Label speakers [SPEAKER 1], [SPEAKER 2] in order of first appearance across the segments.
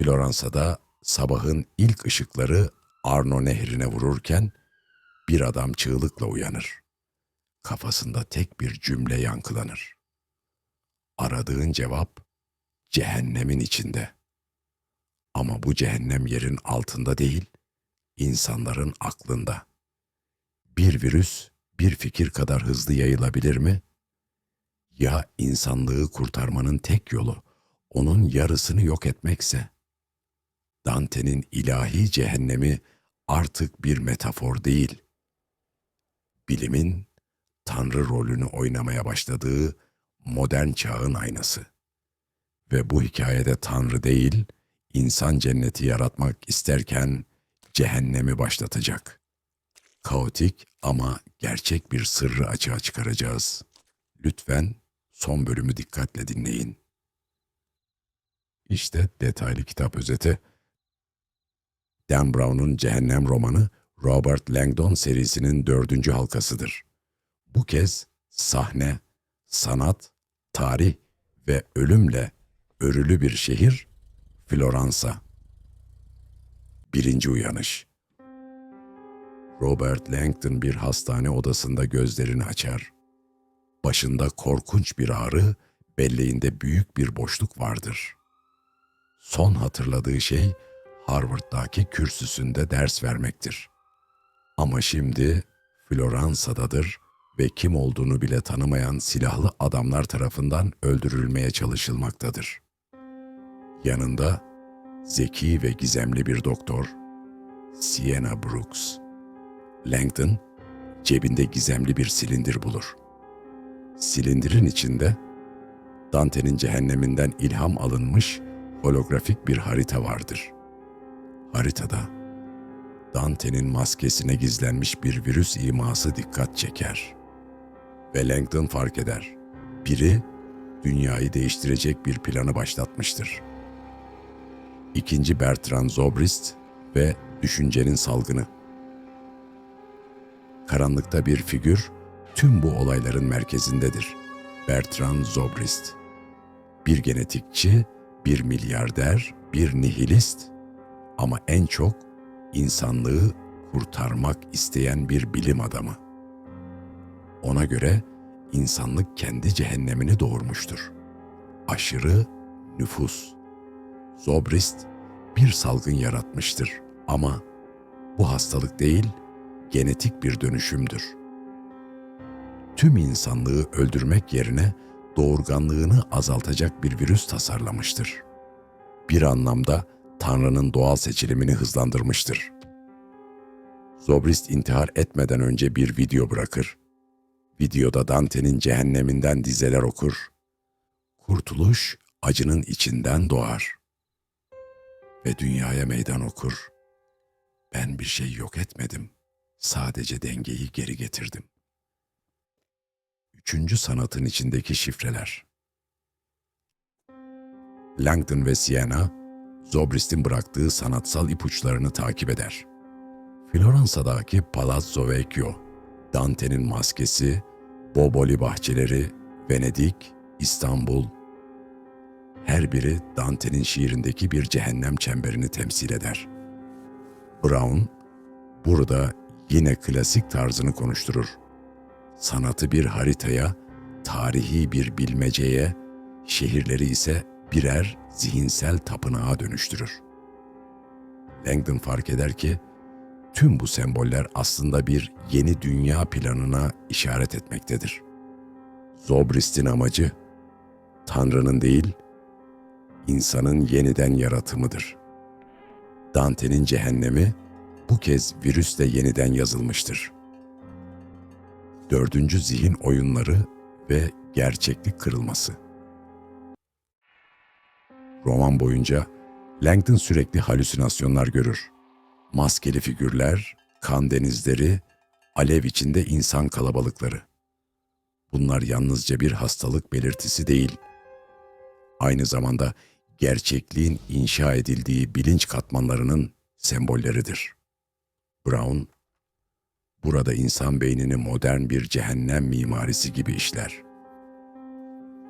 [SPEAKER 1] Floransa'da sabahın ilk ışıkları Arno nehrine vururken bir adam çığlıkla uyanır. Kafasında tek bir cümle yankılanır. Aradığın cevap cehennemin içinde. Ama bu cehennem yerin altında değil, insanların aklında. Bir virüs bir fikir kadar hızlı yayılabilir mi? Ya insanlığı kurtarmanın tek yolu onun yarısını yok etmekse? Dante'nin ilahi cehennemi artık bir metafor değil. Bilimin tanrı rolünü oynamaya başladığı modern çağın aynası. Ve bu hikayede tanrı değil, insan cenneti yaratmak isterken cehennemi başlatacak. Kaotik ama gerçek bir sırrı açığa çıkaracağız. Lütfen son bölümü dikkatle dinleyin. İşte detaylı kitap özeti. Dan Brown'un Cehennem romanı Robert Langdon serisinin dördüncü halkasıdır. Bu kez sahne, sanat, tarih ve ölümle örülü bir şehir Floransa. Birinci uyanış. Robert Langdon bir hastane odasında gözlerini açar. Başında korkunç bir ağrı, belleğinde büyük bir boşluk vardır. Son hatırladığı şey Harvard'daki kürsüsünde ders vermektir. Ama şimdi Floransa'dadır ve kim olduğunu bile tanımayan silahlı adamlar tarafından öldürülmeye çalışılmaktadır. Yanında zeki ve gizemli bir doktor, Sienna Brooks. Langdon cebinde gizemli bir silindir bulur. Silindirin içinde Dante'nin cehenneminden ilham alınmış holografik bir harita vardır. Haritada Dante'nin maskesine gizlenmiş bir virüs iması dikkat çeker. Ve Langdon fark eder. Biri dünyayı değiştirecek bir planı başlatmıştır. İkinci Bertrand Zobrist ve Düşüncenin Salgını. Karanlıkta bir figür tüm bu olayların merkezindedir. Bertrand Zobrist. Bir genetikçi, bir milyarder, bir nihilist ama en çok insanlığı kurtarmak isteyen bir bilim adamı. Ona göre insanlık kendi cehennemini doğurmuştur. Aşırı nüfus. Zobrist bir salgın yaratmıştır ama bu hastalık değil, genetik bir dönüşümdür. Tüm insanlığı öldürmek yerine doğurganlığını azaltacak bir virüs tasarlamıştır. Bir anlamda Tanrı'nın doğal seçilimini hızlandırmıştır. Zobrist intihar etmeden önce bir video bırakır. Videoda Dante'nin cehenneminden dizeler okur. Kurtuluş acının içinden doğar. Ve dünyaya meydan okur. Ben bir şey yok etmedim. Sadece dengeyi geri getirdim. Üçüncü sanatın içindeki şifreler. Langdon ve Siena, Zobrist'in bıraktığı sanatsal ipuçlarını takip eder. Floransa'daki Palazzo Vecchio, Dante'nin maskesi, Boboli bahçeleri, Venedik, İstanbul, her biri Dante'nin şiirindeki bir cehennem çemberini temsil eder. Brown, burada yine klasik tarzını konuşturur. Sanatı bir haritaya, tarihi bir bilmeceye, şehirleri ise birer zihinsel tapınağa dönüştürür. Langdon fark eder ki, tüm bu semboller aslında bir yeni dünya planına işaret etmektedir. Zobrist'in amacı, Tanrı'nın değil, insanın yeniden yaratımıdır. Dante'nin cehennemi bu kez virüsle yeniden yazılmıştır. Dördüncü zihin oyunları ve gerçeklik kırılması. Roman boyunca Langdon sürekli halüsinasyonlar görür. Maskeli figürler, kan denizleri, alev içinde insan kalabalıkları. Bunlar yalnızca bir hastalık belirtisi değil. Aynı zamanda gerçekliğin inşa edildiği bilinç katmanlarının sembolleridir. Brown, burada insan beynini modern bir cehennem mimarisi gibi işler.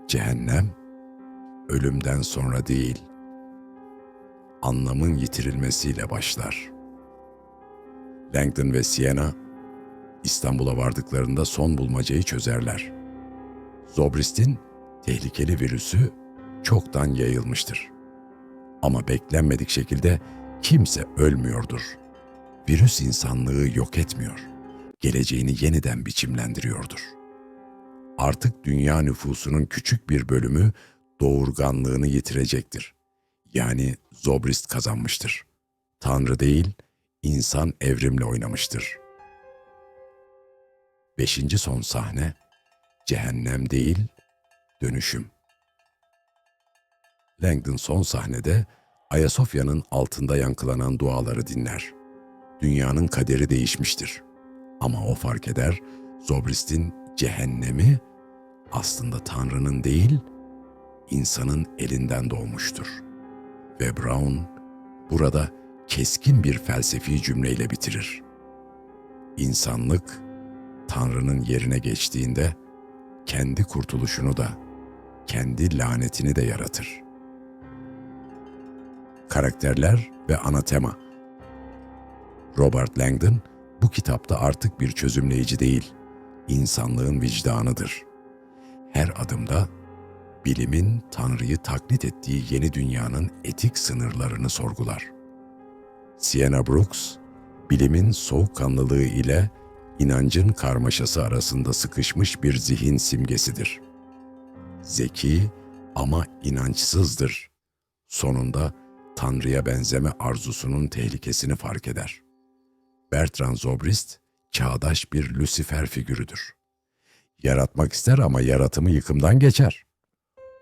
[SPEAKER 1] Cehennem, ölümden sonra değil, anlamın yitirilmesiyle başlar. Langdon ve Siena İstanbul'a vardıklarında son bulmacayı çözerler. Zobrist'in tehlikeli virüsü çoktan yayılmıştır. Ama beklenmedik şekilde kimse ölmüyordur. Virüs insanlığı yok etmiyor. Geleceğini yeniden biçimlendiriyordur. Artık dünya nüfusunun küçük bir bölümü doğurganlığını yitirecektir. Yani Zobrist kazanmıştır. Tanrı değil, insan evrimle oynamıştır. Beşinci son sahne, cehennem değil, dönüşüm. Langdon son sahnede Ayasofya'nın altında yankılanan duaları dinler. Dünyanın kaderi değişmiştir. Ama o fark eder, Zobrist'in cehennemi aslında Tanrı'nın değil, insanın elinden doğmuştur. Ve Brown burada keskin bir felsefi cümleyle bitirir. İnsanlık, Tanrı'nın yerine geçtiğinde kendi kurtuluşunu da, kendi lanetini de yaratır. Karakterler ve ana tema Robert Langdon bu kitapta artık bir çözümleyici değil, insanlığın vicdanıdır. Her adımda bilimin Tanrı'yı taklit ettiği yeni dünyanın etik sınırlarını sorgular. Sienna Brooks, bilimin soğukkanlılığı ile inancın karmaşası arasında sıkışmış bir zihin simgesidir. Zeki ama inançsızdır. Sonunda Tanrı'ya benzeme arzusunun tehlikesini fark eder. Bertrand Zobrist, çağdaş bir Lucifer figürüdür. Yaratmak ister ama yaratımı yıkımdan geçer.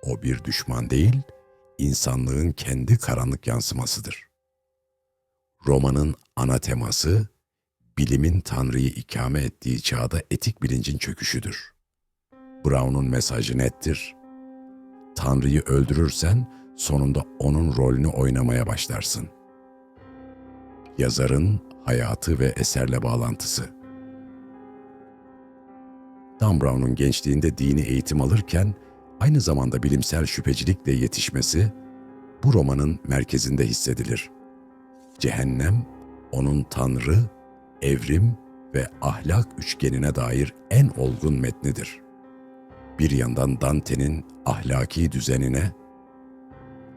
[SPEAKER 1] O bir düşman değil, insanlığın kendi karanlık yansımasıdır. Romanın ana teması, bilimin Tanrı'yı ikame ettiği çağda etik bilincin çöküşüdür. Brown'un mesajı nettir. Tanrı'yı öldürürsen sonunda onun rolünü oynamaya başlarsın. Yazarın hayatı ve eserle bağlantısı Dan Brown'un gençliğinde dini eğitim alırken aynı zamanda bilimsel şüphecilikle yetişmesi bu romanın merkezinde hissedilir. Cehennem, onun tanrı, evrim ve ahlak üçgenine dair en olgun metnidir. Bir yandan Dante'nin ahlaki düzenine,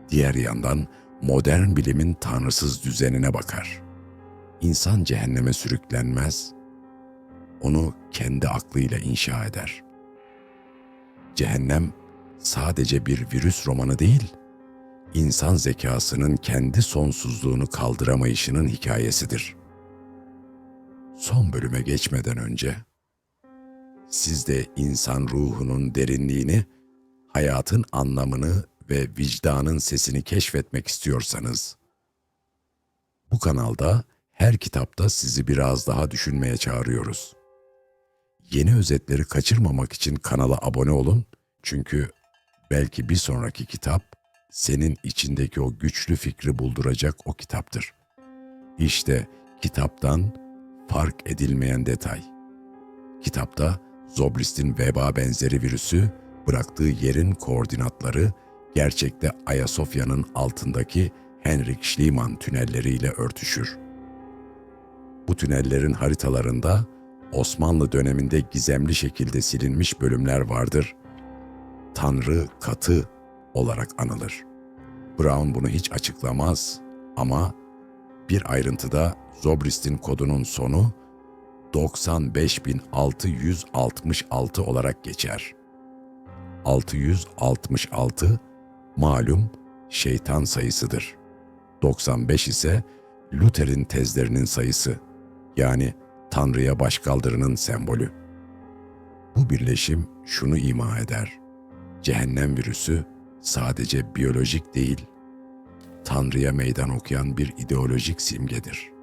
[SPEAKER 1] diğer yandan modern bilimin tanrısız düzenine bakar. İnsan cehenneme sürüklenmez, onu kendi aklıyla inşa eder. Cehennem sadece bir virüs romanı değil, insan zekasının kendi sonsuzluğunu kaldıramayışının hikayesidir. Son bölüme geçmeden önce, siz de insan ruhunun derinliğini, hayatın anlamını ve vicdanın sesini keşfetmek istiyorsanız, bu kanalda her kitapta sizi biraz daha düşünmeye çağırıyoruz. Yeni özetleri kaçırmamak için kanala abone olun çünkü belki bir sonraki kitap senin içindeki o güçlü fikri bulduracak o kitaptır. İşte kitaptan fark edilmeyen detay. Kitapta Zobrist'in veba benzeri virüsü bıraktığı yerin koordinatları gerçekte Ayasofya'nın altındaki Henrik Schliemann tünelleriyle örtüşür. Bu tünellerin haritalarında Osmanlı döneminde gizemli şekilde silinmiş bölümler vardır. Tanrı katı olarak anılır. Brown bunu hiç açıklamaz ama bir ayrıntıda Zobrist'in kodunun sonu 95666 olarak geçer. 666 malum şeytan sayısıdır. 95 ise Luther'in tezlerinin sayısı yani Tanrı'ya başkaldırının sembolü. Bu birleşim şunu ima eder. Cehennem virüsü sadece biyolojik değil, Tanrı'ya meydan okuyan bir ideolojik simgedir.''